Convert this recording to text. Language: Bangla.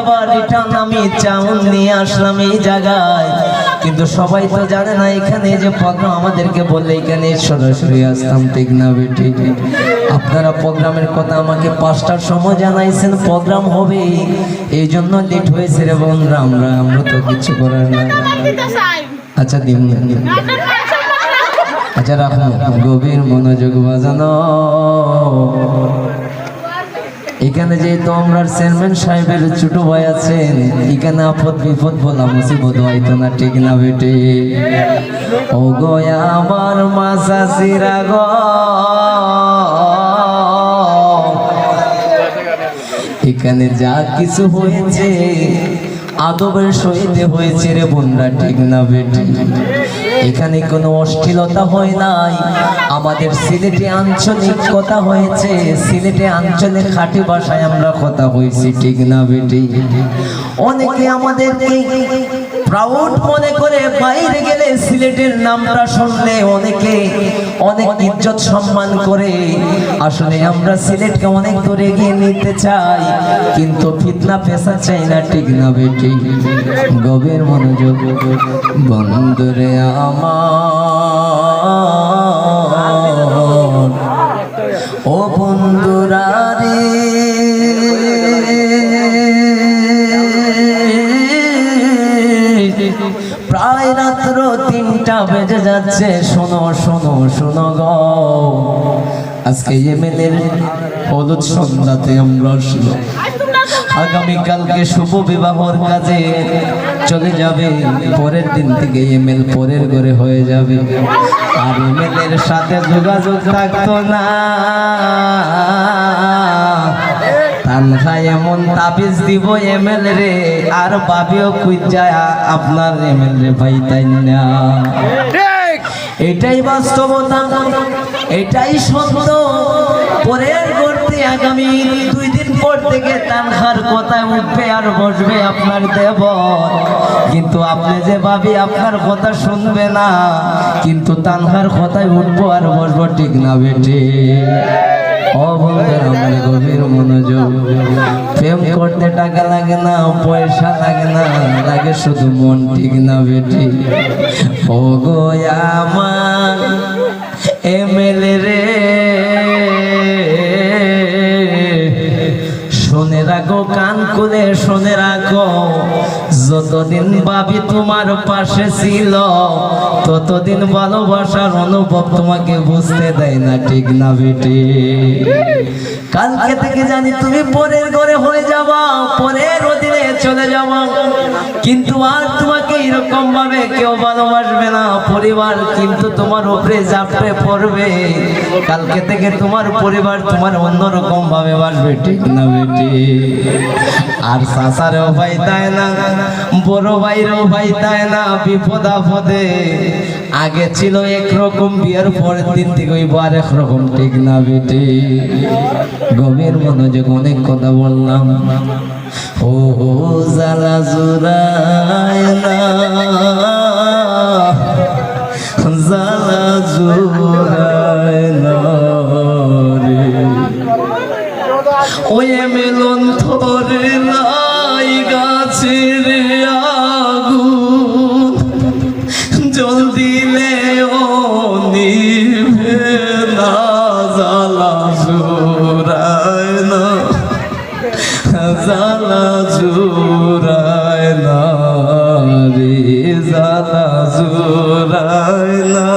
আবার রিটার্ন আমি চাউন নিয়ে আসলাম এই জায়গায়। কিন্তু সবাই তো জানে না এখানে যে প্রোগ্রাম আমাদেরকে বললে এখানে সরাসরি আসতাম, ঠিক না বেটি? আপনারা প্রোগ্রামের কথা আমাকে পাঁচটার সময় জানাইছেন, প্রোগ্রাম হবে। এই জন্য লেট হয়েছে রে বন্ধুরা, আমরা আমরা তো কিছু করার না আচ্ছা দিন। আচ্ছা রাখুন, গভীর মনোযোগ বাজানো। এখানে যেহেতু আমরা চেয়ারম্যান সাহেবের ছোট ভাই আছেন, এখানে আপদ বিপদ বলা মুসিবত হয়তো না, ঠিক না বেটে? ও গয়া আমার মাসা সিরাগ এখানে যা কিছু হয়েছে আদবের সহিত হয়েছে রে বোনরা ঠিক না বেটি? এখানে কোনো অশ্লীলতা হয় নাই। আমাদের সিলেটে আঞ্চলিক কথা হয়েছে। সিলেটে আঞ্চলিক খাঁটি ভাষায় আমরা কথা হয়েছি ঠিক না বেটি? অনেকে আমাদেরকে প্রাউড মনে করে বাইরে সিলেটের নামটা শুনলে অনেকে অনেক ইজ্জত সম্মান করে। আসলে আমরা সিলেটকে অনেক দূরে গিয়ে নিতে চাই, কিন্তু ফিতনা পেশা চাই না, ঠিক না বেটি? গভীর মনোযোগ বন্ধুরে আমার। বেজে যাচ্ছে। শোনো শোনো শোনো গো। আজকে এমএলএর হলুদ সন্ধ্যাতে আমরা আসলো আগামীকালকে শুভ বিবাহর কাজে চলে যাবে। পরের দিন থেকে ইমেল পরের ঘরে হয়ে যাবে। আর এমএল এর সাথে যোগাযোগ থাকতো না। এমন তাবিজ দিব এমএল রে আর বাবিও কুইজায় আপনার এমএল রে ভাই তাই না এটাই বাস্তবতা এটাই সত্য। পরের গড়তে আগামী দুই দিন পর থেকে তানহার কথায় উঠবে আর বসবে আপনার দেব কিন্তু আপনি যে ভাবি আপনার কথা শুনবে না কিন্তু তানহার কথায় উঠবো আর বসবো ঠিক না বেটে ও বন্ধুরা আমার গভীর মনোযোগ প্রেম করতে টাকা লাগে না, পয়সা লাগে না, লাগে শুধু মন, ঠিক না বেটি ও গো আমার এমএলএ রে। শুনে রাখো, কান খুলে শুনে রাখো। যতদিন ভাবি তোমার পাশে ছিল, ততদিন ভালোবাসার অনুভব তোমাকে বুঝতে দেয় না, ঠিক না বেটি? কালকে থেকে জানি তুমি পরের ঘরে হয়ে যাবা, পরের অধীনে চলে যাবা। কিন্তু আর এরকম ভাবে কেউ ভালোবাসবে না পরিবার কিন্তু তোমার উপরে চাপড়ে পড়বে কালকে থেকে তোমার পরিবার তোমার অন্যরকম ভাবে বাসবে ঠিক না বেটি আর সাসারেও ভাই তাই না বড় ভাইরেও ভাই দেয় না বিপদ আপদে আগে ছিল একরকম বিয়ের পরের দিন থেকে ওই বার একরকম ঠিক না বেটি গভীর মনোযোগ অনেক কথা বললাম ও জালা জুরায় জ্বালা